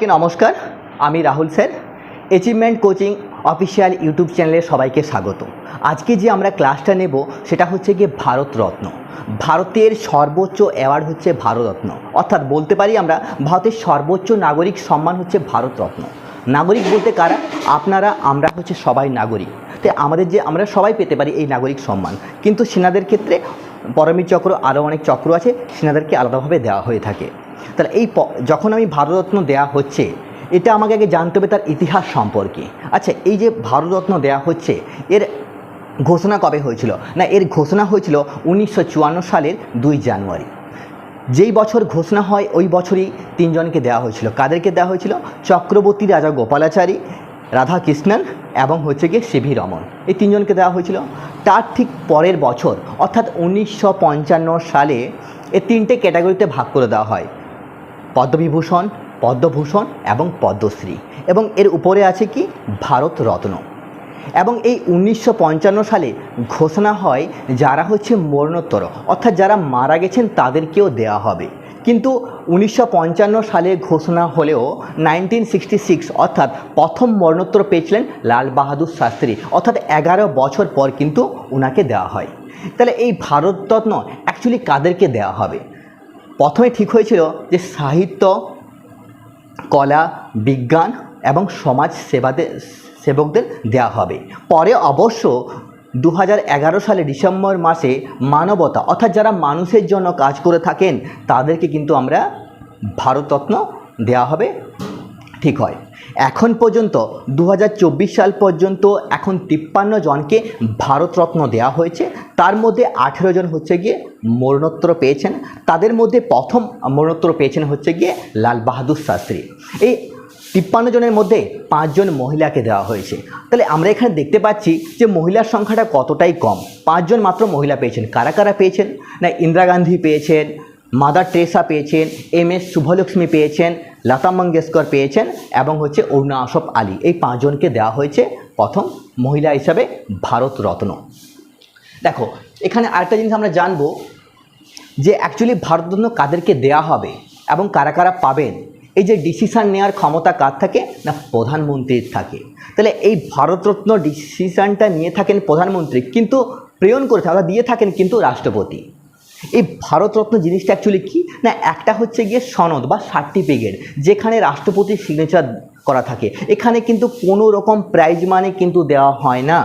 সবাইকে নমস্কার। আমি Rahul sir. Achievement coaching official YouTube চ্যানেলে সবাইকে স্বাগত। আজকে যে আমরা ক্লাসটা নেব, সেটা হচ্ছে গিয়ে ভারতরত্ন। ভারতের সর্বোচ্চ অ্যাওয়ার্ড হচ্ছে ভারতরত্ন। অর্থাৎ বলতে পারি আমরা, ভারতের সর্বোচ্চ নাগরিক সম্মান হচ্ছে ভারতরত্ন। নাগরিক বলতে কারা? আপনারা, আমরা হচ্ছে সবাই নাগরিক। তাই আমাদের যে, আমরা সবাই পেতে পারি এই নাগরিক সম্মান। কিন্তু সেনাদের ক্ষেত্রে পরমীর চক্র আরও অনেক চক্র আছে, সেনাদেরকে আলাদাভাবে দেওয়া হয়ে থাকে। তাহলে এই যখন আমি ভারতরত্ন দেওয়া হচ্ছে, এটা আমাকে আগে জানতে হবে তার ইতিহাস সম্পর্কে। আচ্ছা এই যে ভারতরত্ন দেওয়া হচ্ছে, এর ঘোষণা কবে হয়েছিল? না, এর ঘোষণা হয়েছিল উনিশশো চুয়ান্ন সালের দুই জানুয়ারি। যেই বছর ঘোষণা হয়, ওই বছরই তিনজনকে দেওয়া হয়েছিল। কাদেরকে দেওয়া হয়েছিল? চক্রবর্তী রাজা গোপালাচারী, রাধাকৃষ্ণন এবং হচ্ছে গিয়ে সিভি রমন। এই তিনজনকে দেওয়া হয়েছিল। তার ঠিক পরের বছর, অর্থাৎ উনিশশো পঞ্চান্ন সালে, এ তিনটে ক্যাটাগরিতে ভাগ করে দেওয়া হয়। পদ্মবিভূষণ, পদ্মভূষণ এবং পদ্মশ্রী। এবং এর উপরে আছে কি? ভারত রত্ন। এবং এই উনিশশো পঞ্চান্ন সালে ঘোষণা হয় যারা হচ্ছে মরণোত্তর, অর্থাৎ যারা মারা গেছেন তাদেরকেও দেওয়া হবে। কিন্তু উনিশশো পঞ্চান্ন সালে ঘোষণা হলেও নাইনটিন অর্থাৎ প্রথম মরণোত্তর পেয়েছিলেন লাল বাহাদুর শাস্ত্রী, অর্থাৎ এগারো বছর পর কিন্তু ওনাকে দেওয়া হয়। তাহলে এই ভারতরত্ন অ্যাকচুয়ালি কাদেরকে দেওয়া হবে? প্রথমে ঠিক হয়েছিল যে সাহিত্য, কলা, বিজ্ঞান এবং সমাজ সেবাতে সেবকদের দেয়া হবে। পরে অবশ্য দু হাজার এগারো সালে ডিসেম্বর মাসে মানবতা, অর্থাৎ যারা মানুষের জন্য কাজ করে থাকেন, তাদেরকে কিন্তু আমরা ভারতরত্ন দেয়া হবে। ঠিক হয়। এখন পর্যন্ত দু হাজার চব্বিশ সাল পর্যন্ত এখন তিপ্পান্ন জনকে ভারতরত্ন দেওয়া হয়েছে। তার মধ্যে আঠেরো জন হচ্ছে গিয়ে মরণোত্তর পেয়েছেন। তাদের মধ্যে প্রথম মরণোত্তর পেয়েছেন হচ্ছে গিয়ে লাল বাহাদুর শাস্ত্রী। এই তিপ্পান্ন জনের মধ্যে পাঁচজন মহিলাকে দেওয়া হয়েছে। তাহলে আমরা এখানে দেখতে পাচ্ছি যে মহিলার সংখ্যাটা কতটাই কম। পাঁচজন মাত্র মহিলা পেয়েছেন। কারা কারা পেয়েছেন? না, ইন্দিরা গান্ধী পেয়েছেন মাদার ট্রেসা পেয়েছেন, এম এস শুভলক্ষ্মী পেয়েছেন, লতা মঙ্গেশকর পেয়েছেন এবং হচ্ছে অরুণা আসফ আলী। এই পাঁচজনকে দেওয়া হয়েছে প্রথম মহিলা হিসাবে ভারত রত্ন। দেখো, এখানে আরেকটা জিনিস আমরা জানব যে অ্যাকচুয়ালি ভারতরত্ন কাদেরকে দেয়া হবে এবং কারা কারা পাবেন? এই যে ডিসিশান নেওয়ার ক্ষমতা কার থাকে? না, প্রধানমন্ত্রীর থাকে। তাহলে এই ভারতরত্ন ডিসিশানটা নিয়ে থাকেন প্রধানমন্ত্রী, কিন্তু প্রেরণ করে থাকেন দিয়ে থাকেন কিন্তু রাষ্ট্রপতি। এই ভারতরত্ন জিনিসটা অ্যাকচুয়ালি কি? না, একটা হচ্ছে গিয়ে সনদ বা সার্টিফিকেট যেখানে রাষ্ট্রপতির সিগনেচার করা থাকে। এখানে কিন্তু কোনো রকম প্রাইজ মানে কিন্তু দেওয়া হয় না।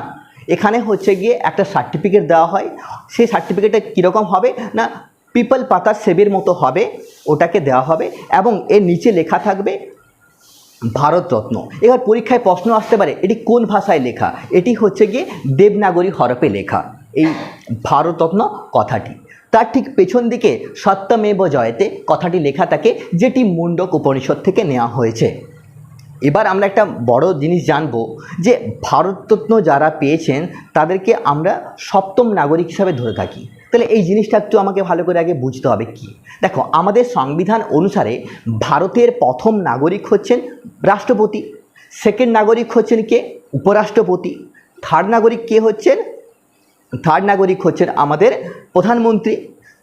এখানে হচ্ছে গিয়ে একটা সার্টিফিকেট দেওয়া হয়। সেই সার্টিফিকেটটা কীরকম হবে? না পিপল পাতার সেবের মতো হবে, ওটাকে দেওয়া হবে এবং এর নিচে লেখা থাকবে, ভারতরত্ন। এবার পরীক্ষায় প্রশ্ন আসতে পারে, এটি কোন ভাষায় লেখা? এটি হচ্ছে গিয়ে দেবনাগরী হরপে লেখা। এই ভারতরত্ন কথাটি। তার ঠিক পেছন দিকে সত্যমেব জয়তে কথাটি লেখা থাকে যেটি মুন্ডক উপনিষদ থেকে নেওয়া হয়েছে। এবার আমরা একটা বড় জিনিস জানব যে ভারতরত্ন যারা পেয়েছেন, তাদেরকে আমরা সপ্তম নাগরিক হিসাবে ধরে থাকি। তাহলে এই জিনিসটা একটু আমাকে ভালো করে আগে বুঝতে হবে কি? দেখো, আমাদের সংবিধান অনুসারে ভারতের প্রথম নাগরিক হচ্ছেন রাষ্ট্রপতি। সেকেন্ড নাগরিক হচ্ছেন কে? উপরাষ্ট্রপতি। থার্ড নাগরিক কে হচ্ছেন? থার্ড নাগরিক হচ্ছেন আমাদের প্রধানমন্ত্রী।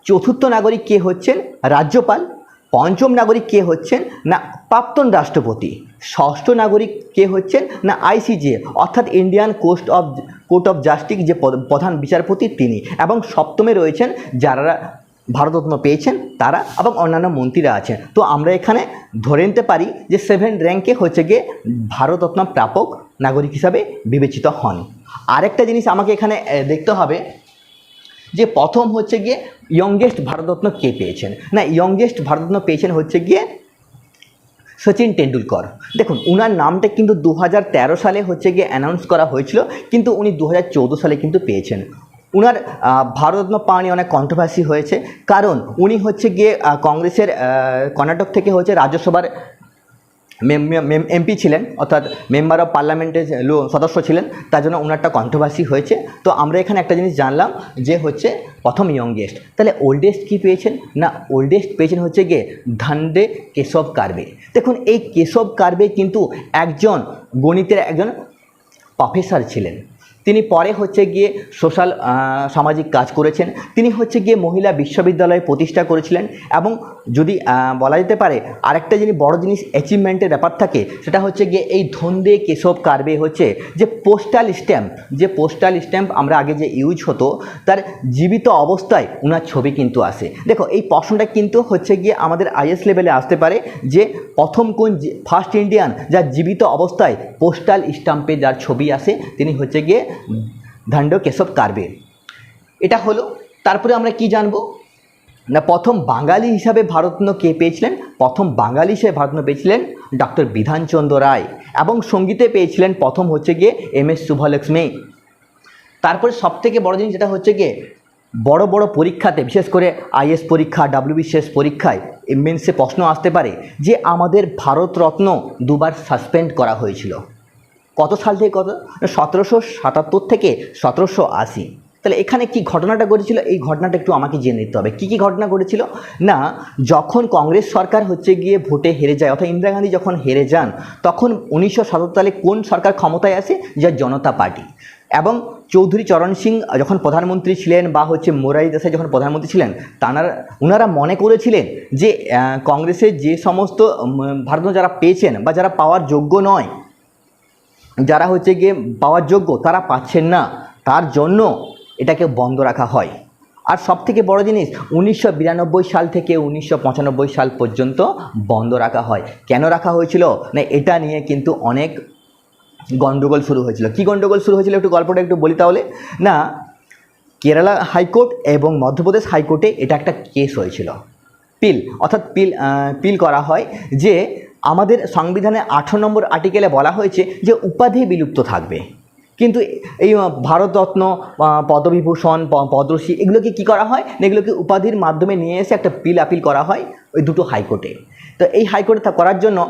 চতুর্থ নাগরিক কে হচ্ছেন? রাজ্যপাল। পঞ্চম নাগরিক কে হচ্ছেন? না, প্রাক্তন রাষ্ট্রপতি। ষষ্ঠ নাগরিক কে হচ্ছেন? না আইসিজে অর্থাৎ Indian coast of court of justice যে প্রধান বিচারপতি তিনি। এবং সপ্তমে রয়েছেন যারা ভারতরত্ন পেয়েছেন তারা এবং অন্যান্য মন্ত্রীরা আছেন। তো আমরা এখানে ধরে নিতে পারি যে সেভেন র্যাঙ্কে হচ্ছে গিয়ে ভারতরত্ন প্রাপক নাগরিক হিসাবে বিবেচিত হন। আরেকটা জিনিস আমাকে এখানে দেখতে হবে যে প্রথম হচ্ছে গিয়ে ইয়ংগেস্ট ভারতরত্ন কে পেয়েছেন? না ইয়ংগেস্ট ভারতরত্ন পেয়েছেন হচ্ছে গিয়ে সচিন টেন্ডুলকর দেখুন, উনার নামটা কিন্তু দু হাজার তেরো সালে হচ্ছে গিয়ে অ্যানাউন্স করা হয়েছিল, কিন্তু উনি দু হাজার চৌদ্দ সালে কিন্তু পেয়েছেন। উনার ভারতরত্ন পাওয়া নিয়ে অনেক কন্ট্রোভার্সি হয়েছে, কারণ উনি হচ্ছে গিয়ে কংগ্রেসের কর্ণাটক থেকে হচ্ছে রাজ্যসভার এমপি ছিলেন, অর্থাৎ মেম্বার অফ পার্লামেন্টের সদস্য ছিলেন, তার জন্য ওনারটা কন্ট্রোভার্সি হয়েছে। তো আমরা এখানে একটা জিনিস জানলাম যে হচ্ছে প্রথম ইয়ংগেস্ট তাহলে ওল্ডেস্ট কি পেয়েছেন? না ওল্ডেস্ট পেয়েছেন হচ্ছে গিয়ে ধান্ডে কেশব কার্বে। দেখুন, এই কেশব কার্বে কিন্তু একজন গণিতের একজন প্রফেসর ছিলেন। তিনি পরে হচ্ছে গিয়ে সোশ্যাল সামাজিক কাজ করেছেন। তিনি হচ্ছে গিয়ে মহিলা বিশ্ববিদ্যালয় প্রতিষ্ঠা করেছিলেন এবং যদি বলা যেতে পারে আরেকটা যিনি বড় জিনিস অ্যাচিভমেন্টের ব্যাপার থাকে, সেটা হচ্ছে গিয়ে এই ধন্দে কেশব কার্বে হচ্ছে যে পোস্টাল স্ট্যাম্প যে পোস্টাল স্ট্যাম্প আমরা আগে যে ইউজ হতো, তার জীবিত অবস্থায় ওনার ছবি কিন্তু আসে। দেখো, এই প্রশ্নটা কিন্তু হচ্ছে গিয়ে আমাদের আইএস লেভেলে আসতে পারে যে প্রথম কোন ফার্স্ট ইন্ডিয়ান যার জীবিত অবস্থায় পোস্টাল স্ট্যাম্পে যার ছবি আসে, তিনি হচ্ছে গিয়ে ধান্ড কেশব কার্বে। এটা হলো, তারপরে আমরা কি জানব? না, প্রথম বাঙালি হিসাবে ভারতরত্ন কে পেয়েছিলেন? প্রথম বাঙালি হিসেবে ভারতরত্ন পেয়েছিলেন ডক্টর বিধানচন্দ্র রায় এবং সঙ্গীতে পেয়েছিলেন প্রথম হচ্ছে গিয়ে এম এস শুভলক্ষ্মী তারপরে সবথেকে বড় জিনিস যেটা হচ্ছে গিয়ে, বড় বড় পরীক্ষাতে, বিশেষ করে আইএস পরীক্ষা ডাব্লিউবিসিএস পরীক্ষায় মেন্সে প্রশ্ন আসতে পারে যে আমাদের ভারতরত্ন দুবার সাসপেন্ড করা হয়েছিল। কত সাল থেকে কত? সতেরোশো সাতাত্তর থেকে সতেরোশো আশি। তাহলে এখানে কি ঘটনাটা ঘটেছিল? এই ঘটনাটা একটু আমাকে জেনে নিতে হবে। কী কী ঘটনা ঘটেছিল? না যখন কংগ্রেস সরকার হচ্ছে গিয়ে ভোটে হেরে যায় অর্থাৎ ইন্দিরা গান্ধী যখন হেরে যান তখন উনিশশো সাতাত্তর সালে কোন সরকার ক্ষমতায় আসে? যা জনতা পার্টি। এবং চৌধুরী চরণ সিং যখন প্রধানমন্ত্রী ছিলেন বা হচ্ছে মোরারি দেশাই যখন প্রধানমন্ত্রী ছিলেন তাঁরা ওনারা মনে করেছিলেন যে কংগ্রেসের যে সমস্ত উম, ভারত যারা পেয়েছেন বা যারা পাওয়ার যোগ্য নয় যারা হচ্ছে গিয়ে পাওয়ার যোগ্য, তারা পাচ্ছেন না। তার জন্য এটাকে বন্ধ রাখা হয়। আর সবথেকে বড় জিনিস, উনিশশো বিরানব্বই সাল থেকে উনিশশো পঁচানব্বই সাল পর্যন্ত বন্ধ রাখা হয়। কেন রাখা হয়েছিল? না, এটা নিয়ে কিন্তু অনেক গণ্ডগোল শুরু হয়েছিল। কি গণ্ডগোল শুরু হয়েছিল? একটু গল্পটা একটু বলি তাহলে। না, কেরালা হাইকোর্ট এবং মধ্যপ্রদেশ হাইকোর্টে এটা একটা কেস হয়েছিল। পিল, অর্থাৎ পিল পিল করা হয় যে আমাদের সংবিধানে আঠারো নম্বর আর্টিকেলে বলা হয়েছে যে উপাধি বিলুপ্ত থাকবে। কিন্তু এই ভারতরত্ন আহ, পদ্মবিভূষণ প- পদ্মশ্রী এগুলোকে কি করা হয়? এগুলোকে উপাধির মাধ্যমে নিয়ে এসে একটা পিল আপিল করা হয় ওই দুটো হাইকোর্টে। তো এই হাইকোর্টে তা করার জন্য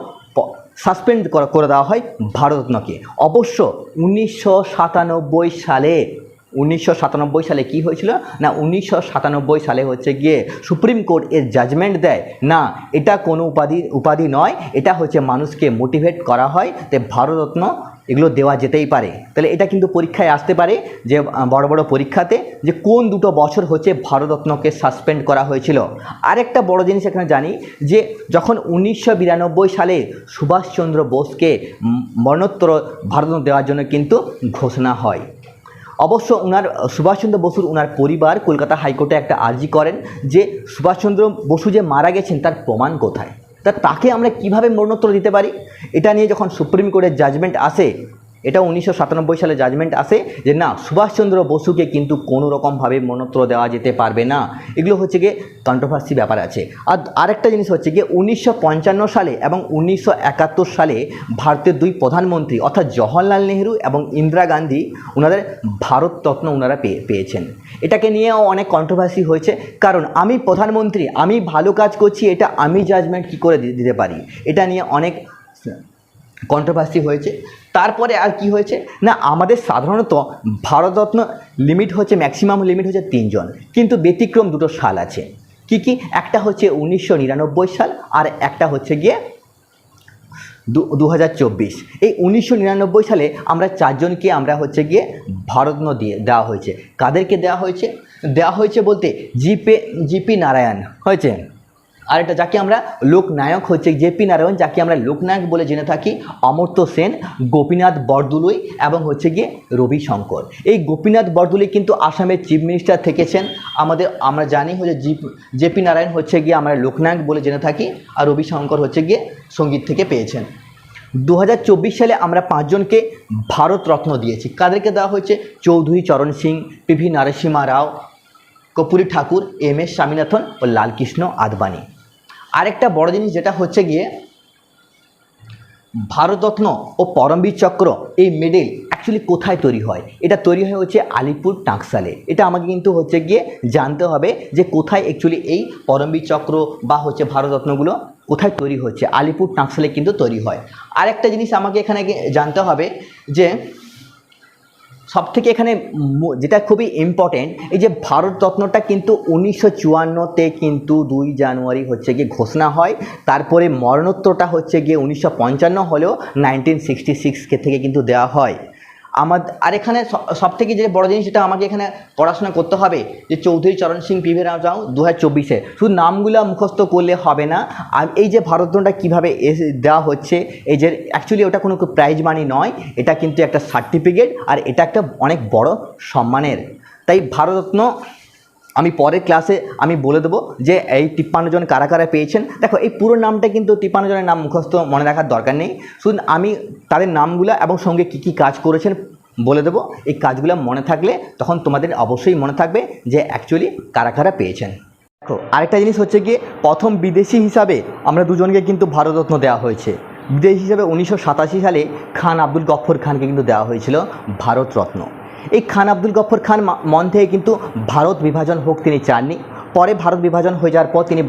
সাসপেন্ড করে দেওয়া হয় ভারতরত্নকে। অবশ্য উনিশশো সাতানব্বই সালে উনিশশো সাতানব্বই সালে কি হয়েছিল? না, উনিশশো সাতানব্বই সালে হচ্ছে গিয়ে সুপ্রিম কোর্ট এর জাজমেন্ট দেয়। না, এটা কোনো উপাধি উপাধি নয়, এটা হচ্ছে মানুষকে মোটিভেট করা হয় তে ভারতরত্ন এগুলো দেওয়া যেতেই পারে। তাহলে এটা কিন্তু পরীক্ষায় আসতে পারে যে বড় বড় পরীক্ষাতে যে কোন দুটো বছর হচ্ছে ভারতরত্নকে সাসপেন্ড করা হয়েছিল। আরেকটা বড় জিনিস এখানে জানি যে, যখন উনিশশো বিরানব্বই সালে সুভাষচন্দ্র বোসকে মরণোত্তর ভারতরত্ন দেওয়ার জন্য কিন্তু ঘোষণা হয়। অবশ্য ওনার সুভাষচন্দ্র বসুর ওনার পরিবার কলকাতা হাইকোর্টে একটা আর্জি করেন যে সুভাষচন্দ্র বসু যে মারা গেছেন তার প্রমাণ কোথায়? তা তাকে আমরা কীভাবে মরণোত্তর দিতে পারি? এটা নিয়ে যখন সুপ্রিম কোর্টের জাজমেন্ট আসে এটা উনিশশো সাতানব্বই সালে জাজমেন্ট আসে যে না, সুভাষচন্দ্র বসুকে কিন্তু কোনো রকমভাবে মনত্র দেওয়া যেতে পারবে না। এগুলো হচ্ছে গিয়ে কন্ট্রোভার্সি ব্যাপার আছে। আর আরেকটা জিনিস হচ্ছে গিয়ে উনিশশো পঞ্চান্ন সালে এবং উনিশশো একাত্তর সালে ভারতের দুই প্রধানমন্ত্রী অর্থাৎ জওহরলাল নেহরু এবং ইন্দিরা গান্ধী ওনাদের ভারত ভারতরত্ন ওনারা পেয়ে, পেয়েছেন। এটাকে নিয়েও অনেক কন্ট্রোভার্সি হয়েছে। কারণ আমি প্রধানমন্ত্রী, আমি ভালো কাজ করছি, এটা আমি জাজমেন্ট কী করে দিতে পারি? এটা নিয়ে অনেক কন্ট্রোভার্সি হয়েছে। তারপরে আর কি হয়েছে? না, আমাদের সাধারণত ভারতরত্ন লিমিট হচ্ছে ম্যাক্সিমাম লিমিট হচ্ছে তিনজন। কিন্তু ব্যতিক্রম দুটো সাল আছে। কি কি? একটা হচ্ছে উনিশশো নিরানব্বই সাল আর একটা হচ্ছে গিয়ে দু হাজার চব্বিশ। এই উনিশশো নিরানব্বই সালে আমরা চারজনকে আমরা হচ্ছে গিয়ে ভারতরত্ন দিয়ে দেওয়া হয়েছে। কাদেরকে দেওয়া হয়েছে? দেওয়া হয়েছে বলতে জিপে জিপি নারায়ণ। হয়েছে? আরেকটা যাকে আমরা লোকনায়ক হচ্ছে জেপি নারায়ণ, যাকে আমরা লোকনায়ক বলে জেনে থাকি, অমর্ত্য সেন, গোপীনাথ বরদুলুই এবং হচ্ছে গিয়ে রবি শঙ্কর এই গোপীনাথ বরদুলুই কিন্তু আসামের চিফ মিনিস্টার থেকেছেন। আমাদের, আমরা জানি হচ্ছে জি জেপি নারায়ণ হচ্ছে গিয়ে আমরা লোকনায়ক বলে জেনে থাকি আর রবি শঙ্কর হচ্ছে গিয়ে সংগীত থেকে পেয়েছেন। দু হাজার চব্বিশ সালে আমরা পাঁচজনকে ভারতরত্ন দিয়েছি। কাদেরকে দেওয়া হয়েছে? চৌধুরী চরণ সিং পিভি নরসিমা রাও, কপুরী ঠাকুর, এম এস স্বামীনাথন ও লালকৃষ্ণ আদবানি। আরেকটা বড় জিনিস যেটা হচ্ছে গিয়ে, ভারতরত্ন ও পরমবীর চক্র এই মেডেল অ্যাকচুয়ালি কোথায় তৈরি হয়? এটা তৈরি হয় হচ্ছে আলিপুর টাকসালে এটা আমাকে কিন্তু হচ্ছে গিয়ে জানতে হবে যে কোথায় অ্যাকচুয়ালি এই পরমবীর চক্র বা হচ্ছে ভারতরত্নগুলো কোথায় তৈরি হচ্ছে? আলিপুর টাকসালে কিন্তু তৈরি হয়। আরেকটা জিনিস আমাকে এখানে জানতে হবে যে সব থেকে এখানে যেটা খুবই ইম্পর্টেন্ট এই যে ভারত ভারতরত্নটা কিন্তু উনিশশো চুয়ান্নতে কিন্তু দুই জানুয়ারি হচ্ছে গিয়ে ঘোষণা হয়। তারপরে মরণোত্তরটা হচ্ছে গিয়ে উনিশশো পঞ্চান্ন হলেও নাইনটিন সিক্সটি সিক্স থেকে কিন্তু দেওয়া হয়। আমার আর এখানে সব থেকে যে বড় জিনিস যেটা আমাকে এখানে পড়াশোনা করতে হবে, যে চৌধুরী চরণ সিং পিভি রাও দু হাজার চব্বিশে, শুধু নামগুলো মুখস্থ করলে হবে না, আর এই যে ভারতরত্নটা কীভাবে দেওয়া হচ্ছে, এই যে অ্যাকচুয়ালি ওটা কোনো প্রাইজ মানি নয়, এটা কিন্তু একটা সার্টিফিকেট আর এটা একটা অনেক বড় সম্মানের। তাই ভারতরত্ন আমি পরের ক্লাসে আমি বলে দেবো যে এই তিপ্পান্ন জন কারা কারা পেয়েছেন। দেখো, এই পুরো নামটা কিন্তু তিপ্পান্ন জনের নাম মুখস্থ মনে রাখার দরকার নেই। শুধু আমি তাদের নামগুলো এবং সঙ্গে কী কী কাজ করেছেন বলে দেবো। এই কাজগুলো মনে থাকলে তখন তোমাদের অবশ্যই মনে থাকবে যে অ্যাকচুয়ালি কারা কারা পেয়েছেন। দেখো, আরেকটা জিনিস হচ্ছে গিয়ে প্রথম বিদেশি হিসাবে আমরা দুজনকে কিন্তু ভারতরত্ন দেওয়া হয়েছে। বিদেশি হিসাবে উনিশশো সাতাশি সালে খান আব্দুল গফর খানকে কিন্তু দেওয়া হয়েছিল ভারতরত্ন। এই খান আব্দুল গফর খান মন থেকে কিন্তু ভারত বিভাজন হোক তিনি চাননি। পরে ভারত বিভাজন হয়ে যাওয়ার পর তিনি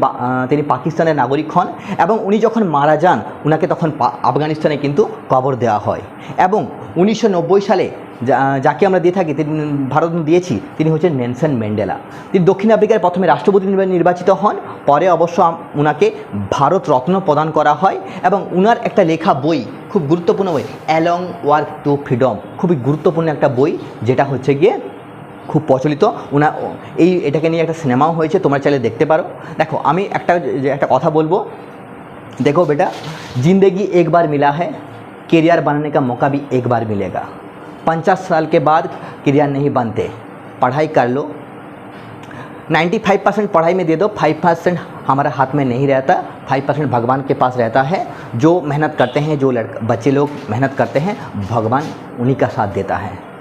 তিনি পাকিস্তানের নাগরিক হন এবং উনি যখন মারা যান, উনাকে তখন আফগানিস্তানে কিন্তু কবর দেওয়া হয়। এবং উনিশশো নব্বই সালে যাকে আমরা দিয়ে থাকি, তিনি ভারত দিয়েছি, তিনি হচ্ছেন নেনসন ম্যান্ডেলা। তিনি দক্ষিণ আফ্রিকার প্রথমে রাষ্ট্রপতি নির্বাচিত হন, পরে অবশ্য উনাকে ভারত রত্ন প্রদান করা হয় এবং উনার একটা লেখা বই, খুব গুরুত্বপূর্ণ বই, অ্যালং ওয়ার্ক টু ফ্রিডম, খুবই গুরুত্বপূর্ণ একটা বই, যেটা হচ্ছে গিয়ে খুব প্রচলিত। ওনা এই, এটাকে নিয়ে একটা সিনেমাও হয়েছে, তোমার চাইলে দেখতে পারো। দেখো, আমি একটা একটা কথা বলব। দেখো বেটা, জিন্দেগি একবার মিলা হ্যাঁ কেরিয়ার বানানে কা মৌকা ভি একবার মিলেগা। पचास साल के बाद क्रिया नहीं बनते। पढ़ाई कर लो। 95 परसेंट पढ़ाई में दे दो 5 परसेंट हमारे हाथ में नहीं रहता 5 परसेंट भगवान के पास रहता है। जो मेहनत करते हैं, जो लड़का, बच्चे लोग मेहनत करते हैं, भगवान उन्हीं का साथ देता है।